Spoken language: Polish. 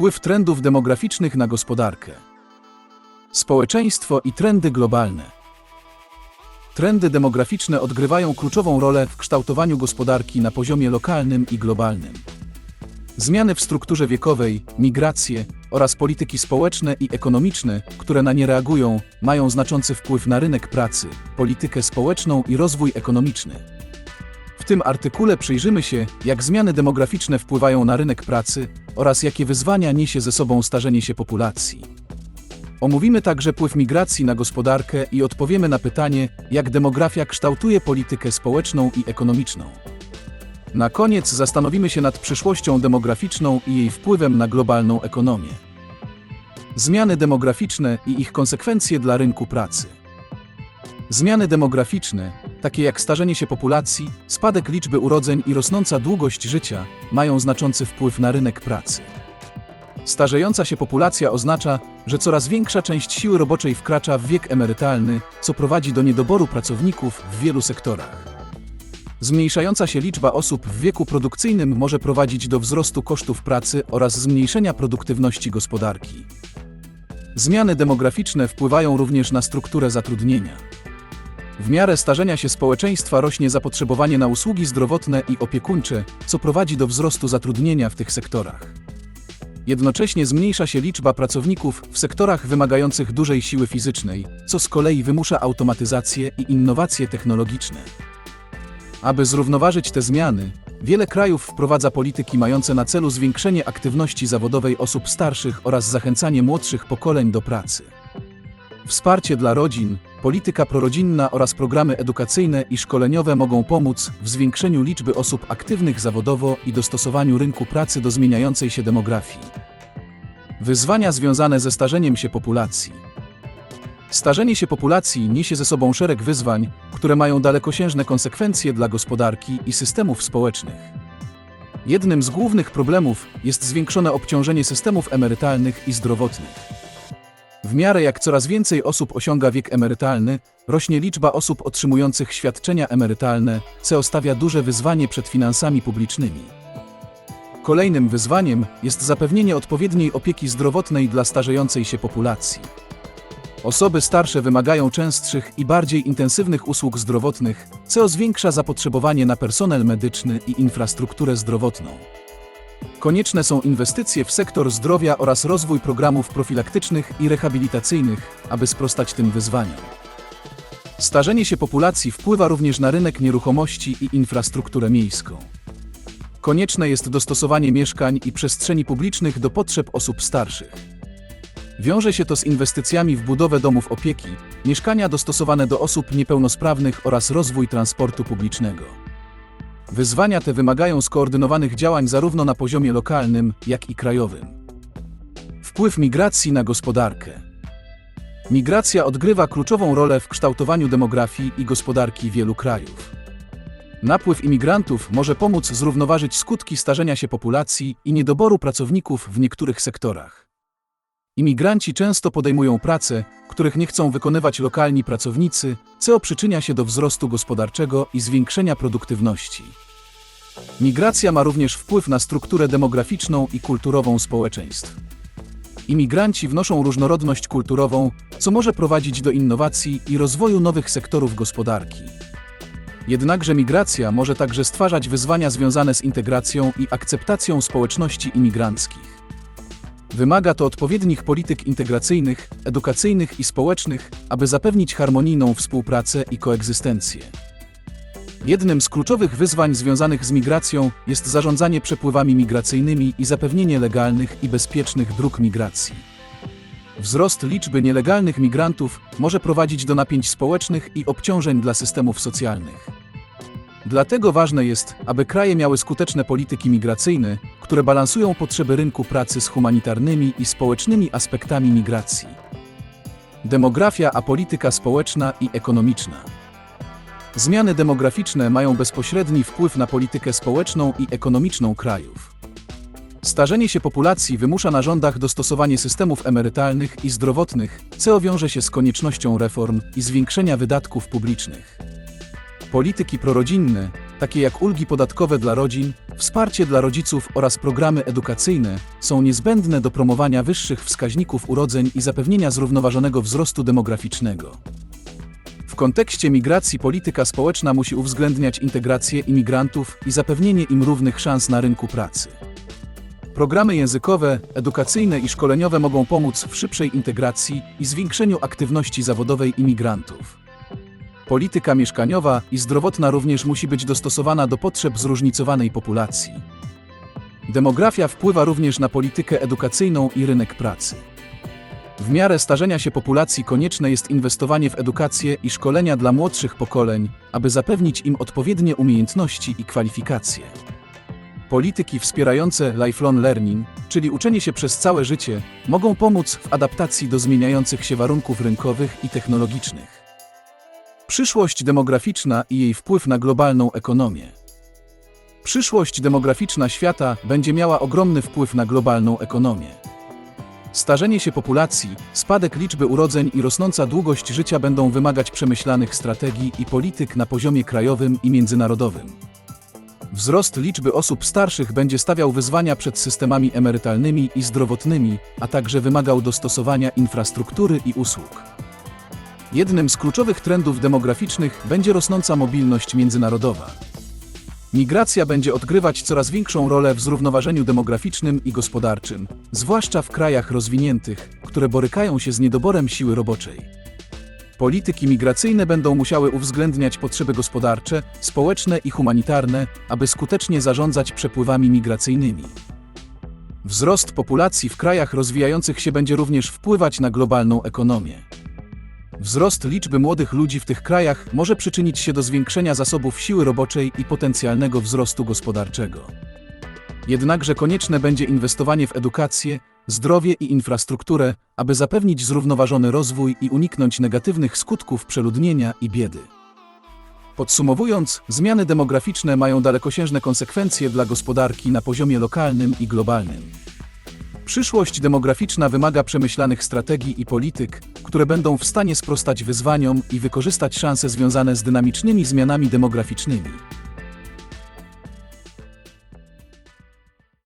Wpływ trendów demograficznych na gospodarkę. Społeczeństwo i trendy globalne. Trendy demograficzne odgrywają kluczową rolę w kształtowaniu gospodarki na poziomie lokalnym i globalnym. Zmiany w strukturze wiekowej, migracje oraz polityki społeczne i ekonomiczne, które na nie reagują, mają znaczący wpływ na rynek pracy, politykę społeczną i rozwój ekonomiczny. Tym artykule przyjrzymy się, jak zmiany demograficzne wpływają na rynek pracy oraz jakie wyzwania niesie ze sobą starzenie się populacji. Omówimy także wpływ migracji na gospodarkę i odpowiemy na pytanie, jak demografia kształtuje politykę społeczną i ekonomiczną. Na koniec zastanowimy się nad przyszłością demograficzną i jej wpływem na globalną ekonomię. Zmiany demograficzne i ich konsekwencje dla rynku pracy. Zmiany demograficzne, takie jak starzenie się populacji, spadek liczby urodzeń i rosnąca długość życia, mają znaczący wpływ na rynek pracy. Starzejąca się populacja oznacza, że coraz większa część siły roboczej wkracza w wiek emerytalny, co prowadzi do niedoboru pracowników w wielu sektorach. Zmniejszająca się liczba osób w wieku produkcyjnym może prowadzić do wzrostu kosztów pracy oraz zmniejszenia produktywności gospodarki. Zmiany demograficzne wpływają również na strukturę zatrudnienia. W miarę starzenia się społeczeństwa rośnie zapotrzebowanie na usługi zdrowotne i opiekuńcze, co prowadzi do wzrostu zatrudnienia w tych sektorach. Jednocześnie zmniejsza się liczba pracowników w sektorach wymagających dużej siły fizycznej, co z kolei wymusza automatyzację i innowacje technologiczne. Aby zrównoważyć te zmiany, wiele krajów wprowadza polityki mające na celu zwiększenie aktywności zawodowej osób starszych oraz zachęcanie młodszych pokoleń do pracy. Wsparcie dla rodzin, polityka prorodzinna oraz programy edukacyjne i szkoleniowe mogą pomóc w zwiększeniu liczby osób aktywnych zawodowo i dostosowaniu rynku pracy do zmieniającej się demografii. Wyzwania związane ze starzeniem się populacji. Starzenie się populacji niesie ze sobą szereg wyzwań, które mają dalekosiężne konsekwencje dla gospodarki i systemów społecznych. Jednym z głównych problemów jest zwiększone obciążenie systemów emerytalnych i zdrowotnych. W miarę jak coraz więcej osób osiąga wiek emerytalny, rośnie liczba osób otrzymujących świadczenia emerytalne, co stawia duże wyzwanie przed finansami publicznymi. Kolejnym wyzwaniem jest zapewnienie odpowiedniej opieki zdrowotnej dla starzejącej się populacji. Osoby starsze wymagają częstszych i bardziej intensywnych usług zdrowotnych, co zwiększa zapotrzebowanie na personel medyczny i infrastrukturę zdrowotną. Konieczne są inwestycje w sektor zdrowia oraz rozwój programów profilaktycznych i rehabilitacyjnych, aby sprostać tym wyzwaniom. Starzenie się populacji wpływa również na rynek nieruchomości i infrastrukturę miejską. Konieczne jest dostosowanie mieszkań i przestrzeni publicznych do potrzeb osób starszych. Wiąże się to z inwestycjami w budowę domów opieki, mieszkania dostosowane do osób niepełnosprawnych oraz rozwój transportu publicznego. Wyzwania te wymagają skoordynowanych działań zarówno na poziomie lokalnym, jak i krajowym. Wpływ migracji na gospodarkę. Migracja odgrywa kluczową rolę w kształtowaniu demografii i gospodarki wielu krajów. Napływ imigrantów może pomóc zrównoważyć skutki starzenia się populacji i niedoboru pracowników w niektórych sektorach. Imigranci często podejmują prace, których nie chcą wykonywać lokalni pracownicy, co przyczynia się do wzrostu gospodarczego i zwiększenia produktywności. Migracja ma również wpływ na strukturę demograficzną i kulturową społeczeństw. Imigranci wnoszą różnorodność kulturową, co może prowadzić do innowacji i rozwoju nowych sektorów gospodarki. Jednakże migracja może także stwarzać wyzwania związane z integracją i akceptacją społeczności imigranckich. Wymaga to odpowiednich polityk integracyjnych, edukacyjnych i społecznych, aby zapewnić harmonijną współpracę i koegzystencję. Jednym z kluczowych wyzwań związanych z migracją jest zarządzanie przepływami migracyjnymi i zapewnienie legalnych i bezpiecznych dróg migracji. Wzrost liczby nielegalnych migrantów może prowadzić do napięć społecznych i obciążeń dla systemów socjalnych. Dlatego ważne jest, aby kraje miały skuteczne polityki migracyjne, które balansują potrzeby rynku pracy z humanitarnymi i społecznymi aspektami migracji. Demografia a polityka społeczna i ekonomiczna. Zmiany demograficzne mają bezpośredni wpływ na politykę społeczną i ekonomiczną krajów. Starzenie się populacji wymusza na rządach dostosowanie systemów emerytalnych i zdrowotnych, co wiąże się z koniecznością reform i zwiększenia wydatków publicznych. Polityki prorodzinne, takie jak ulgi podatkowe dla rodzin, wsparcie dla rodziców oraz programy edukacyjne, są niezbędne do promowania wyższych wskaźników urodzeń i zapewnienia zrównoważonego wzrostu demograficznego. W kontekście migracji polityka społeczna musi uwzględniać integrację imigrantów i zapewnienie im równych szans na rynku pracy. Programy językowe, edukacyjne i szkoleniowe mogą pomóc w szybszej integracji i zwiększeniu aktywności zawodowej imigrantów. Polityka mieszkaniowa i zdrowotna również musi być dostosowana do potrzeb zróżnicowanej populacji. Demografia wpływa również na politykę edukacyjną i rynek pracy. W miarę starzenia się populacji konieczne jest inwestowanie w edukację i szkolenia dla młodszych pokoleń, aby zapewnić im odpowiednie umiejętności i kwalifikacje. Polityki wspierające lifelong learning, czyli uczenie się przez całe życie, mogą pomóc w adaptacji do zmieniających się warunków rynkowych i technologicznych. Przyszłość demograficzna i jej wpływ na globalną ekonomię. Przyszłość demograficzna świata będzie miała ogromny wpływ na globalną ekonomię. Starzenie się populacji, spadek liczby urodzeń i rosnąca długość życia będą wymagać przemyślanych strategii i polityk na poziomie krajowym i międzynarodowym. Wzrost liczby osób starszych będzie stawiał wyzwania przed systemami emerytalnymi i zdrowotnymi, a także wymagał dostosowania infrastruktury i usług. Jednym z kluczowych trendów demograficznych będzie rosnąca mobilność międzynarodowa. Migracja będzie odgrywać coraz większą rolę w zrównoważeniu demograficznym i gospodarczym, zwłaszcza w krajach rozwiniętych, które borykają się z niedoborem siły roboczej. Polityki migracyjne będą musiały uwzględniać potrzeby gospodarcze, społeczne i humanitarne, aby skutecznie zarządzać przepływami migracyjnymi. Wzrost populacji w krajach rozwijających się będzie również wpływać na globalną ekonomię. Wzrost liczby młodych ludzi w tych krajach może przyczynić się do zwiększenia zasobów siły roboczej i potencjalnego wzrostu gospodarczego. Jednakże konieczne będzie inwestowanie w edukację, zdrowie i infrastrukturę, aby zapewnić zrównoważony rozwój i uniknąć negatywnych skutków przeludnienia i biedy. Podsumowując, zmiany demograficzne mają dalekosiężne konsekwencje dla gospodarki na poziomie lokalnym i globalnym. Przyszłość demograficzna wymaga przemyślanych strategii i polityk, które będą w stanie sprostać wyzwaniom i wykorzystać szanse związane z dynamicznymi zmianami demograficznymi.